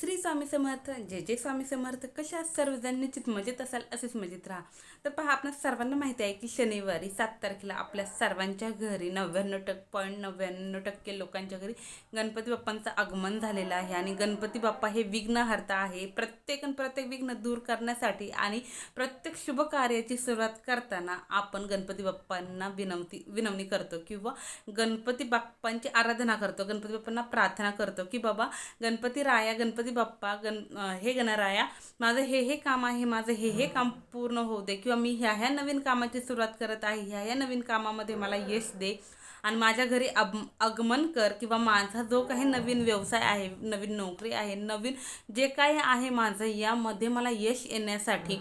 श्री स्वामी समर्थ जे जे स्वामी समर्थ कशा सर्वजण निश्चित मजेत असाल असेच मजेत राहा. तर पहा आपल्या सर्वांना माहिती आहे की शनिवारी सात तारखेला आपल्या सर्वांच्या घरी नव्याण्णव टक्के पॉईंट नव्याण्णव टक्के लोकांच्या घरी गणपती बाप्पांचं आगमन झालेलं आहे. आणि गणपती बाप्पा हे विघ्नहर्ता आहे. प्रत्येक प्रत्येक विघ्न दूर करण्यासाठी आणि प्रत्येक शुभ कार्याची सुरुवात करताना आपण गणपती बाप्पांना विनवती विनवणी करतो किंवा गणपती बाप्पांची आराधना करतो. गणपती बाप्पांना प्रार्थना करतो की बाबा गणपती राया गणपती बाप्पा गण हे गणराया माझं हे हे काम आहे माझं हे हे काम पूर्ण होऊ दे. किंवा मी ह्या ह्या नवीन कामाची सुरुवात करत आहे ह्या ह्या नवीन कामामध्ये मला यश दे. आणि माझ्या घरी अब आगमन कर किंवा माझा जो काही नवीन व्यवसाय आहे नवीन नोकरी आहे नवीन जे काही आहे माझं यामध्ये मला यश येण्यासाठी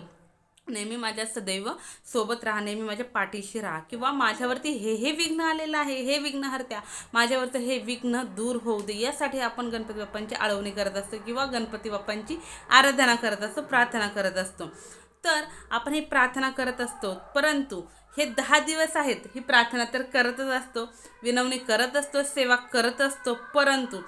नेहमी माझ्या सदैव सोबत राहा नेहमी माझ्या पाठीशी राहा. किंवा माझ्यावरती हे हे विघ्न आलेलं आहे हे विघ्न हरत्या माझ्यावरचं हे विघ्न दूर होऊ दे. यासाठी आपण गणपती बाप्पांची आळवणी करत असतो किंवा गणपती बाप्पांची आराधना करत असतो प्रार्थना करत असतो. तर आपण हे प्रार्थना करत असतो. परंतु हे दहा दिवस आहेत. ही प्रार्थना तर करतच असतो. विनवणी करत असतो सेवा करत असतो. परंतु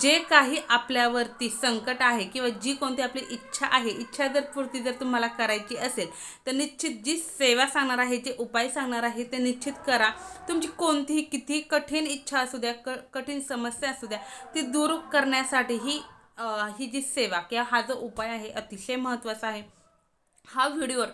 जे काही आपल्यावरती संकट आहे किंवा जी कोणती आपली इच्छा आहे इच्छा जर पूर्ती जर तुम्हाला करायची असेल तर निश्चित जी सेवा सांगणार आहे जे उपाय सांगणार आहे ते निश्चित करा. तुमची कोणतीही कितीही कठीण इच्छा असू द्या क कठीण समस्या असू द्या ती दूर करण्यासाठी ही ही जी सेवा किंवा हा जो उपाय आहे अतिशय महत्त्वाचा आहे. हा व्हिडिओ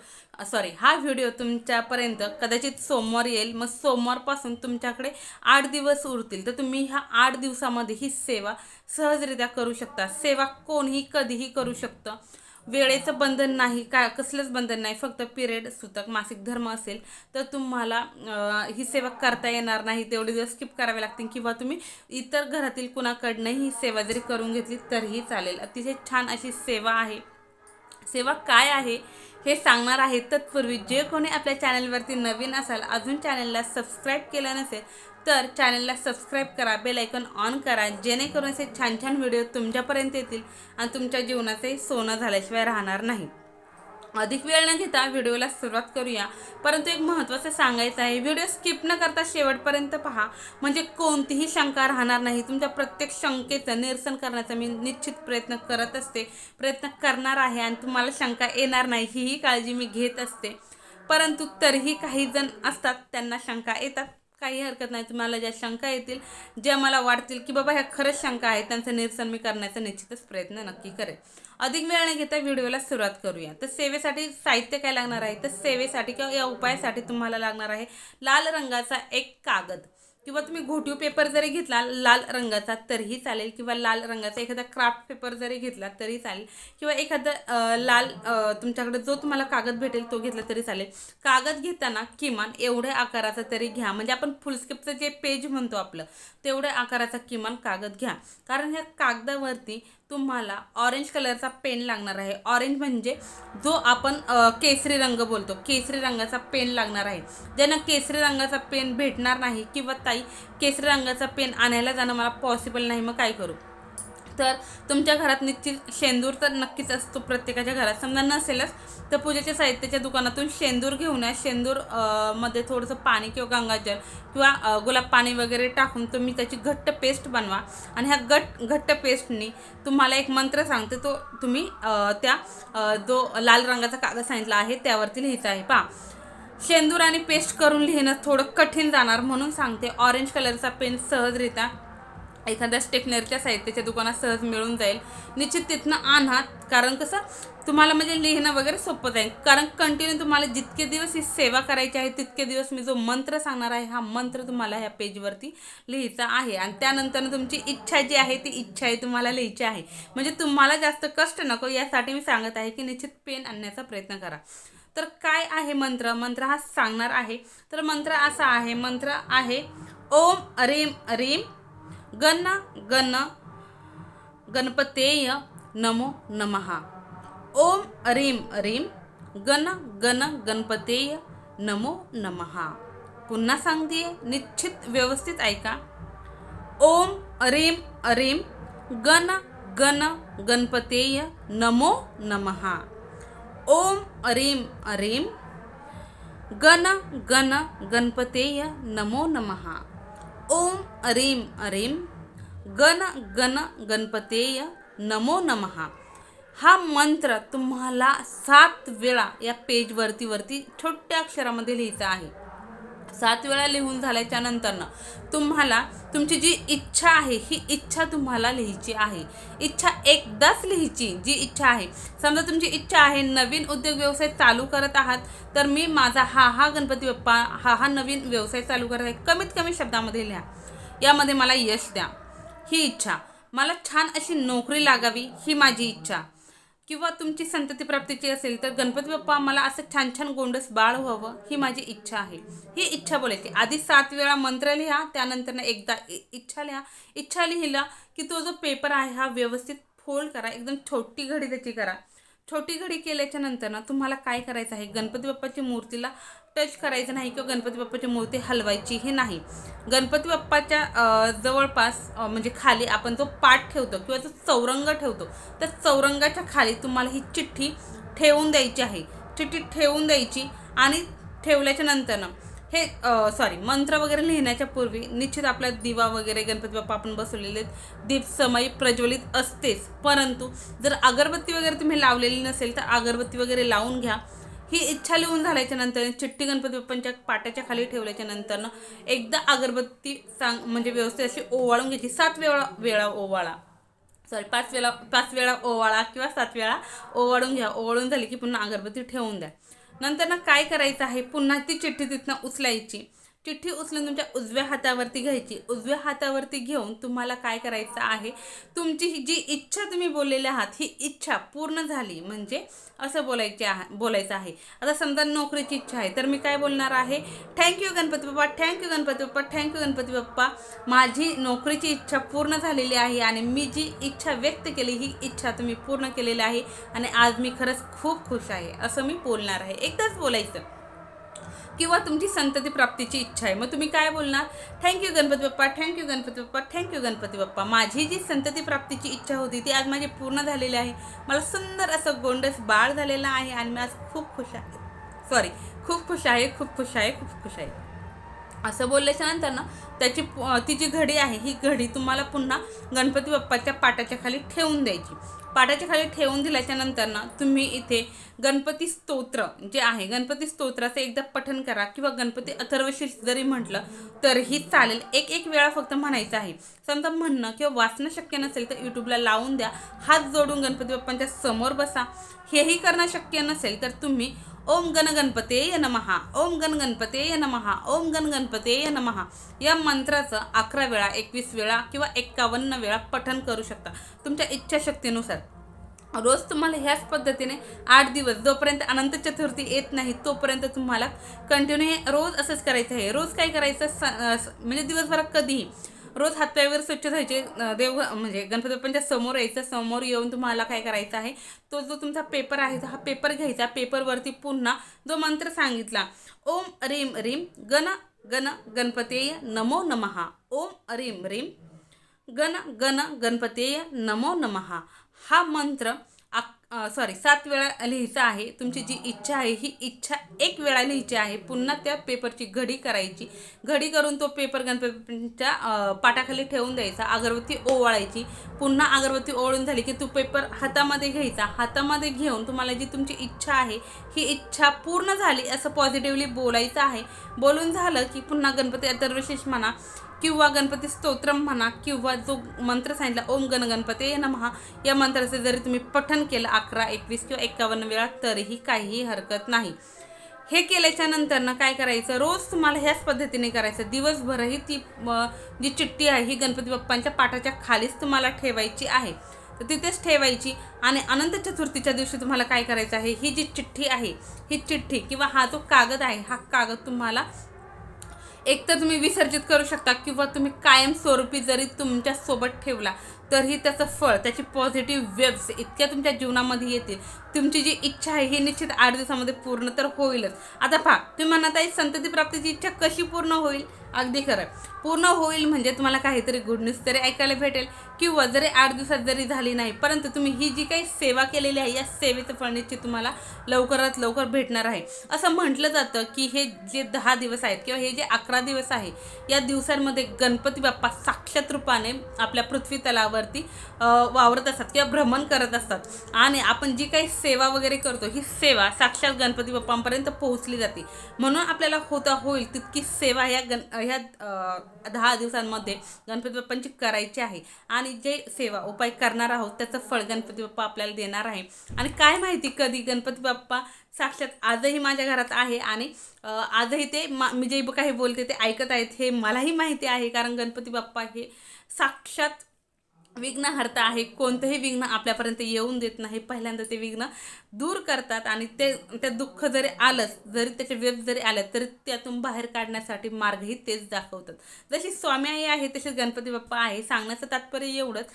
सॉरी हा व्हिडिओ तुमच्यापर्यंत कदाचित सोमवार येईल. मग सोमवारपासून तुमच्याकडे आठ दिवस उरतील. तर तुम्ही ह्या आठ दिवसामध्ये ही सेवा सहजरित्या करू शकता. सेवा कोणीही कधीही करू शकतं. वेळेचं बंधन नाही काय कसलंच बंधन नाही. फक्त पिरियड सुतक मासिक धर्म असेल तर तुम्हाला ही सेवा करता येणार नाही. तेवढे दिवस स्किप करावे लागतील. किंवा तुम्ही इतर घरातील कुणाकडनंही ही सेवा जरी करून घेतली तरीही चालेल. अतिशय छान अशी सेवा आहे. सेवा काय आहे हे सांगणार आहे. तत्पूर्वी जे कोणी आपल्या चॅनलवरती नवीन असाल अजून चॅनलला सबस्क्राईब केलं नसेल तर चॅनलला सबस्क्राईब करा बेल आयकॉन ऑन करा जेणेकरून असे छान छान व्हिडिओ तुमच्यापर्यंत येतील आणि तुमच्या जीवनाचे सोनं झाल्याशिवाय राहणार नाही. अधिक वेळ न घेता व्हिडिओला सुरुवात करूया. परंतु एक महत्त्वाचं सांगायचं आहे व्हिडिओ स्किप न करता शेवटपर्यंत पहा. म्हणजे कोणतीही शंका राहणार नाही. तुमच्या प्रत्येक शंकेचं निरसन करण्याचा मी निश्चित प्रयत्न करत असते प्रयत्न करणार आहे आणि तुम्हाला शंका येणार नाही हीही काळजी मी घेत असते. परंतु तरीही काही जण असतात त्यांना शंका येतात. काही हरकत नाही. तुम्हाला ज्या शंका येतील ज्या मला वाटतील की बाबा ह्या खरंच शंका आहेत त्यांचं निरसन मी करण्याचा निश्चितच प्रयत्न नक्की करेन. अधिक वेळ न घेता व्हिडिओला सुरुवात करूया. तर सेवेसाठी साहित्य काय लागणार आहे? तर सेवेसाठी किंवा या उपायासाठी तुम्हाला लागणार आहे लाल रंगाचा एक कागद. किंवा तुम्ही घोटीव पेपर जरी घेतला लाल रंगाचा तरीही चालेल किंवा लाल रंगाचा एखादा क्राफ्ट पेपर जरी घेतला तरी चालेल किंवा एखादा लाल तुमच्याकडे जो तुम्हाला कागद भेटेल तो घेतला तरी चालेल. कागद घेताना किमान एवढ्या आकाराचा तरी घ्या. म्हणजे आपण फुलस्केपचं जे पेज म्हणतो आपलं तेवढ्या आकाराचा किमान कागद घ्या. कारण ह्या कागदावरती तुम्हाला ऑरेंज कलरचा पेन लागणार आहे. ऑरेंज म्हणजे जो आपण केसरी रंग बोलतो. केसरी रंगाचा पेन लागणार आहे. ज्यांना केसरी रंगाचा पेन भेटणार नाही किंवा ताई केसरी रंगाचा पेन आणायला जाणं मला पॉसिबल नाही मग काय करू? तर तुमच्या घरात निश्चित शेंदूर तर नक्कीच असतो प्रत्येकाच्या घरात. समजा नसेलच तर पूजेच्या साहित्याच्या दुकानातून शेंदूर घेऊन या. शेंदूरमध्ये थोडंसं पाणी किंवा गंगाजल किंवा गुलाब पाणी वगैरे टाकून तुम्ही त्याची घट्ट पेस्ट बनवा. आणि ह्या घट घट्ट पेस्टनी तुम्हाला एक मंत्र सांगते तो तुम्ही त्या जो लाल रंगाचा कागद सांगितला आहे त्यावरती लिहायचा आहे. पहा. शेंदूर आणि पेस्ट करून लिहिणं थोडं कठीण जाणार म्हणून सांगते. ऑरेंज कलरचा पेन सहजरित्या एखाद्या स्टेशनरीच्या साहित्याच्या दुकानात सहज मिळून जाईल. निश्चित तिथनं आणा. कारण कसं? तुम्हाला म्हणजे लिहिणं वगैरे सोपं जाईल. कारण कंटिन्यू तुम्हाला जितके दिवस ही सेवा करायची आहे तितके दिवस मी जो मंत्र सांगणार आहे हा मंत्र तुम्हाला ह्या पेजवरती लिहायचा आहे. आणि त्यानंतर तुमची इच्छा जी आहे ती इच्छा आहे तुम्हाला लिहायची आहे. म्हणजे तुम्हाला जास्त कष्ट नको यासाठी मी सांगत आहे की निश्चित पेन आणण्याचा प्रयत्न करा. तर काय आहे मंत्र? मंत्र हा सांगणार आहे. तर मंत्र असा आहे मंत्र आहे ओम अरीम अरीम गण गण गणपतेय नमो नमहा ओम अरीम अरीम गण गण गणपतेय नमो नमहा पुन्हा सांगते निश्चित व्यवस्थित ऐका. ओम अरीम अरीम गण गण गणपतेय नमो नमहा ओम अरेम अरेम। गण गण गणपतेय नमो नमहा ओम अरेम अरेम। गण गण गणपतेय नमो नमहा हा मंत्र तुम्हाला सात वेळा या पेजवरती वरती छोट्या अक्षरामध्ये लिहिता आहे. सात वेळा लिहून झाल्याच्या नंतरनं तुम्हाला तुमची जी इच्छा आहे ही इच्छा तुम्हाला लिहायची आहे. इच्छा एकदाच लिहायची जी इच्छा आहे. समजा तुमची इच्छा आहे नवीन उद्योग व्यवसाय चालू करत आहात तर मी माझा हा हा गणपती बाप्पा हा हा नवीन व्यवसाय चालू करत आहे कमीत कमी शब्दामध्ये लिहा. यामध्ये मला यश द्या. ही इच्छा. मला छान अशी नोकरी लागावी ही माझी इच्छा. किंवा तुमची संतती प्राप्तीची असेल तर गणपती बाप्पा मला असं छान छान गोंडस बाळ व्हावं ही माझी इच्छा आहे. ही इच्छा बोलायची. आधी सात वेळा मंत्र लिहा त्यानंतर एकदा इ- इच्छा लिहा. इच्छा लिहिला की तो जो पेपर आहे हा व्यवस्थित फोल्ड करा. एकदम छोटी घडी त्याची करा. छोटी घडी केल्याच्यानंतर ना तुम्हाला काय करायचं आहे? गणपती बाप्पाची मूर्तीला टच करायचं नाही किंवा गणपती बाप्पाची मूर्ती हलवायची हे नाही. गणपती बाप्पाच्या जवळपास म्हणजे खाली आपण जो पाठ ठेवतो किंवा जो चौरंग ठेवतो त्या चौरंगाच्या खाली तुम्हाला ही चिठ्ठी ठेवून द्यायची आहे. चिठ्ठी ठेवून द्यायची आणि ठेवल्याच्या नंतरनं हे सॉरी मंत्र वगैरे लिहिण्याच्या पूर्वी निश्चित आपला दिवा वगैरे गणपती बाप्पा आपण बसवलेले दीप समय प्रज्वलित असतेच. परंतु जर अगरबत्ती वगैरे तुम्ही लावलेली नसेल तर अगरबत्ती वगैरे लावून घ्या. ही इच्छा लिहून झाल्याच्यानंतर चिठ्ठी गणपती बाप्पांच्या पाट्याच्या खाली ठेवल्याच्या नंतरनं एकदा अगरबत्ती सांग म्हणजे व्यवस्थित अशी ओवाळून घ्यायची. सात वेळा वेळा ओवाळा. सॉरी पाच वेळा पाच वेळा ओवाळा किंवा सात वेळा ओवाळून घ्या. ओवाळून झाली की पुन्हा अगरबत्ती ठेवून द्या. नंतर ना काय करायचं आहे? पुन्हा ती चिठ्ठी तिथनं उचलायची. चिठ्ठी उचलून तुमच्या उजव्या हातावरती घ्यायची. उजव्या हातावरती घेऊन तुम्हाला काय करायचं आहे? तुमची ही जी इच्छा तुम्ही बोललेली आहात ही इच्छा पूर्ण झाली म्हणजे असं बोलायची आहे बोलायचं आहे. आता समजा नोकरीची इच्छा आहे तर मी काय बोलणार आहे? Thank you Ganpati Bappa thank you Ganpati Bappa thank you Ganpati Bappa. माझी नोकरीची इच्छा पूर्ण झालेली आहे आणि मी जी इच्छा व्यक्त केली ही इच्छा तुम्ही पूर्ण केलेली आहे आणि आज मी खरंच खूप खुश आहे. असं मी बोलणार आहे. एकदाच बोलायचं. किंवा तुमची संतती प्राप्तीची इच्छा आहे. मग तुम्ही काय बोलणार? Thank you Ganpati Bappa. Thank you Ganpati Bappa. Thank you Ganpati Bappa. माझी जी संतती प्राप्तीची इच्छा होती ती आज माझी पूर्ण झालेली आहे. मला सुंदर असं गोंडस बाळ झालेलं आहे आणि मी आज खूप खुश आहे. सॉरी खूप खुश आहे खूप खुश आहे खूप खुश आहे. असं बोलल्याच्या नंतर ना त्याची ती जी घडी आहे ही घडी तुम्हाला पुन्हा गणपती बाप्पाच्या पाटाच्या खाली ठेवून द्यायची. पाटाच्या खाली ठेवून दिल्याच्या नंतर ना तुम्ही इथे गणपती स्तोत्र जे आहे गणपती स्तोत्राचं एकदा पठण करा किंवा गणपती अथर्वशीर्ष जरी म्हटलं तरीही चालेल. एक एक वेळा फक्त म्हणायचं आहे. समजा म्हणणं किंवा वाचणं शक्य नसेल तर यूट्यूबला लावून द्या. हात जोडून गणपती बाप्पांच्या समोर बसा. हेही करणं शक्य नसेल तर तुम्ही ओम गणगणपतेय नमहा. ओम गणगणपतेय नमहा. ओम गणगणपतेय नमहा. या मंत्राचं अकरा वेळा एकवीस वेळा किंवा एक्कावन्न वेळा पठण करू शकता. तुमच्या इच्छाशक्तीनुसार रोज तुम्हाला ह्याच पद्धतीने आठ दिवस जोपर्यंत अनंत चतुर्थी येत नाही तोपर्यंत तुम्हाला कंटिन्यू हे रोज असंच करायचं आहे. रोज काय करायचं? स- म्हणजे दिवसभरात कधीही. रोज हातपाय वगैरे स्वच्छ धुवायचे. देव म्हणजे गणपती बाप्पांच्या समोर यायचं समोर येऊन तुम्हाला काय करायचं आहे? तो जो तुमचा पेपर आहे हा पेपर घ्यायचा. पेपरवरती पुन्हा जो मंत्र सांगितला ओम रीम रीम गण गण गणपतेय नमो नमहा. ओम रीम रीम गण गण गणपतेय नमो नमहा. हा मंत्र सॉरी सात वेळा लिहायचं आहे. तुमची जी इच्छा आहे ही इच्छा एक वेळा लिहायची आहे. पुन्हा त्या पेपरची घडी करायची. घडी करून तो पेपर गणपतीच्या पाटाखाली ठेवून द्यायचा. अगरबत्ती ओवाळायची. पुन्हा अगरबत्ती ओवाळून झाली की तो पेपर हातामध्ये घ्यायचा. हातामध्ये घेऊन तुम्हाला जी तुमची इच्छा आहे ही इच्छा पूर्ण झाली असं पॉझिटिव्हली बोलायचं आहे. बोलून झालं की पुन्हा गणपती अथर्वशीष म्हणा किंवा गणपती स्तोत्रम म्हणा किंवा जो मंत्र सांगितला ओम गण गणपती नमहा या मंत्राचं जरी तुम्ही पठन केलं अकरा एकवीस किंवा एकावन्न वेळा तरीही काहीही हरकत नाही. हे केल्याच्यानंतर ना काय करायचं? रोज तुम्हाला ह्याच पद्धतीने करायचं. दिवसभरही ती जी चिठ्ठी आहे ही गणपती बाप्पांच्या पाठाच्या खालीच तुम्हाला ठेवायची आहे. तर तिथेच ठेवायची आणि अनंत चतुर्थीच्या दिवशी तुम्हाला काय करायचं आहे? ही जी चिठ्ठी आहे ही चिठ्ठी किंवा हा जो कागद आहे हा कागद तुम्हाला एक तर तुम्ही विसर्जित करू शकता किंवा तुम्ही कायमस्वरूपी जरी तुमच्यासोबत ठेवला तरीही त्याचं फळ त्याची पॉझिटिव्ह वेब्स इतक्या तुमच्या जीवनामध्ये येतील. तुमची जी इच्छा आहे ही निश्चित आठ दिवसामध्ये पूर्ण तर होईलच. आता पहा तुम्ही म्हणत आहे संतती प्राप्तीची इच्छा कशी पूर्ण होईल? अगदी खरं पूर्ण होईल म्हणजे तुम्हाला काहीतरी गुड न्यूज तरी ऐकायला भेटेल. किंवा जरी आठ दिवसात जरी झाली नाही परंतु तुम्ही ही जी काही सेवा केलेली आहे या सेवेचं फळ निश्चित तुम्हाला लवकरात लवकर भेटणार आहे. असं म्हटलं जातं की हे जे दहा दिवस आहेत किंवा हे जे अकरा दिवस आहे या दिवसांमध्ये गणपती बाप्पा साक्षात रूपाने आपल्या पृथ्वी तलावरती वावरत असतात किंवा भ्रमण करत असतात. आणि आपण जी काही सेवा वगैरे करतो ही सेवा साक्षात गणपती बाप्पांपर्यंत पोहोचली जाते. म्हणून आपल्याला होता होईल तितकी सेवा या गण ह्या दहा दिवसांमध्ये गणपती बाप्पांची करायची आहे. आणि जे सेवा उपाय करणार आहोत त्याचं फळ गणपती बाप्पा आपल्याला देणार आहे. आणि काय माहिती कधी गणपती बाप्पा साक्षात आजही माझ्या घरात आहे आणि आजही ते मा मी जे काही बोलते ते ऐकत आहेत हे मलाही माहिती आहे. कारण गणपती बाप्पा हे साक्षात विघ्नहर्ता आहे कोणतंही विघ्न आपल्यापर्यंत येऊन देत नाही. पहिल्यांदा ते विघ्न दूर करतात आणि ते ते दुःख जरी आलंच जरी त्याचे वेब जरी आले तरी त्यातून बाहेर काढण्यासाठी मार्गही तेच दाखवतात. जशी स्वामी आई आहे तसेच गणपती बाप्पा आहे. सांगण्याचं तात्पर्य एवढंच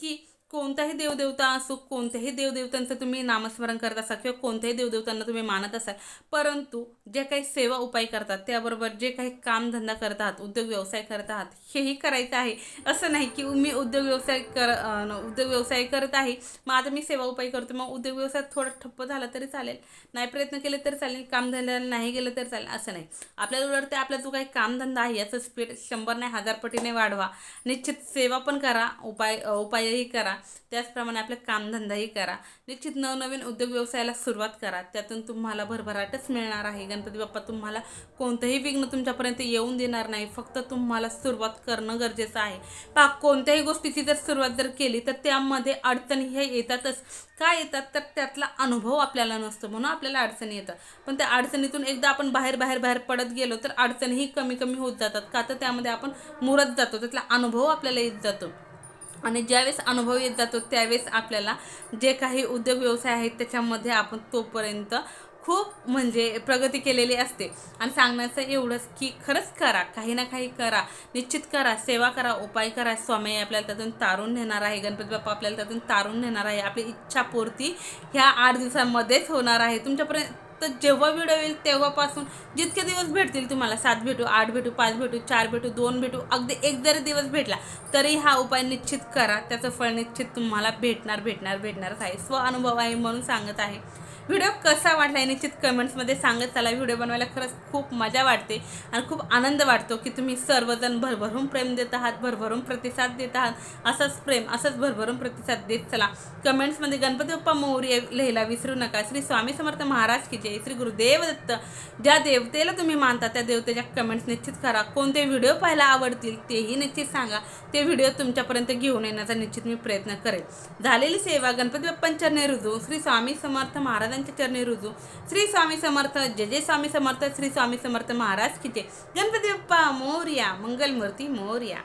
की कोणताही देवदेवता असो कोणत्याही देवदेवतांचं तुम्ही नामस्मरण करत असाल किंवा कोणत्याही देवदेवतांना तुम्ही मानत असाल परंतु जे काही सेवा उपाय करतात त्याबरोबर जे काही कामधंदा करत आहात उद्योग व्यवसाय करत आहात हेही करायचं आहे. असं नाही की मी उद्योग व्यवसाय कर उद्योग व्यवसाय करत आहे मग आता मी सेवा उपाय करतो मग उद्योग व्यवसाय थोडा ठप्प झाला तरी चालेल. नाही प्रयत्न केले तरी चालेल कामधंद्याला नाही गेलं तरी चालेल असं नाही. आपल्याला उलट ते आपला जो काही कामधंदा आहे याचं स्पीड शंभर नाही हजार पटीने वाढवा. निश्चित सेवा पण करा उपाय उपायही करा. त्याचप्रमाणे आपले कामधंदाही करा. निश्चित नवनवीन उद्योग व्यवसायाला सुरुवात करा. त्यातून तुम्हाला भरभराटच मिळणार आहे. गणपती बाप्पा तुम्हाला कोणतंही विघ्न तुमच्यापर्यंत येऊन देणार नाही. फक्त तुम्हाला सुरुवात करणं गरजेचं आहे. पा कोणत्याही गोष्टीची जर सुरुवात जर केली तर त्यामध्ये अडचणी ह्या येतातच. का येतात? तर त्यातला अनुभव आपल्याला नसतो म्हणून आपल्याला अडचणी येतात. पण त्या अडचणीतून एकदा आपण बाहेर बाहेर बाहेर पडत गेलो तर अडचणीही कमी कमी होत जातात. का तर त्यामध्ये आपण मुरत जातो. त्यातला अनुभव आपल्याला येत जातो. आणि ज्यावेळेस अनुभव येत जातो त्यावेळेस आपल्याला जे काही उद्योग व्यवसाय आहेत त्याच्यामध्ये आपण तोपर्यंत खूप म्हणजे प्रगती केलेली असते. आणि सांगण्याचं एवढंच की खरंच करा काही ना काही करा निश्चित करा सेवा करा उपाय करा. स्वामी आपल्याला त्यातून तारून नेणार आहे गणपती बाप्पा आपल्याला त्यातून तारून नेणार आहे. आपली इच्छापूर्ती ह्या आठ दिवसांमध्येच होणार आहे. तुमच्यापर्यंत तर जेव्हा व्हिडिओ येईल तेव्हापासून जितके दिवस भेटतील तुम्हाला सात भेटू आठ भेटू पाच भेटू चार भेटू दोन भेटू अगदी एक जरी दिवस भेटला तरी हा उपाय निश्चित करा. त्याचं फळ निश्चित तुम्हाला भेटणार भेटणार भेटणारच आहे. स्व अनुभव आहे म्हणून सांगत आहे. व्हिडिओ कसा वाटला आहे निश्चित कमेंट्समध्ये सांगत चला. व्हिडिओ बनवायला खरंच खूप मजा वाटते आणि खूप आनंद वाटतो की तुम्ही सर्वजण भरभरून प्रेम देत आहात भरभरून प्रतिसाद देत आहात. असंच प्रेम असंच भरभरून प्रतिसाद देत चला. कमेंट्समध्ये गणपती बाप्पा मौर्य लिहायला विसरू नका. श्री स्वामी समर्थ महाराज की जय. श्री गुरुदेव दत्त. ज्या देवतेला तुम्ही मानता त्या देवतेच्या कमेंट्स निश्चित करा. कोणते व्हिडिओ पाहायला आवडतील तेही निश्चित सांगा. ते व्हिडिओ तुमच्यापर्यंत घेऊन येण्याचा निश्चित मी प्रयत्न करेन. झालेली सेवा गणपती बाप्पांच्या चरणी रुजू श्री स्वामी समर्थ महाराज महाराजांच्या चरणी रुजू. श्री स्वामी समर्थ जय जय स्वामी समर्थ श्री स्वामी समर्थ महाराज किते गणपती बाप्पा मोर्या मंगलमूर्ती मोर्या.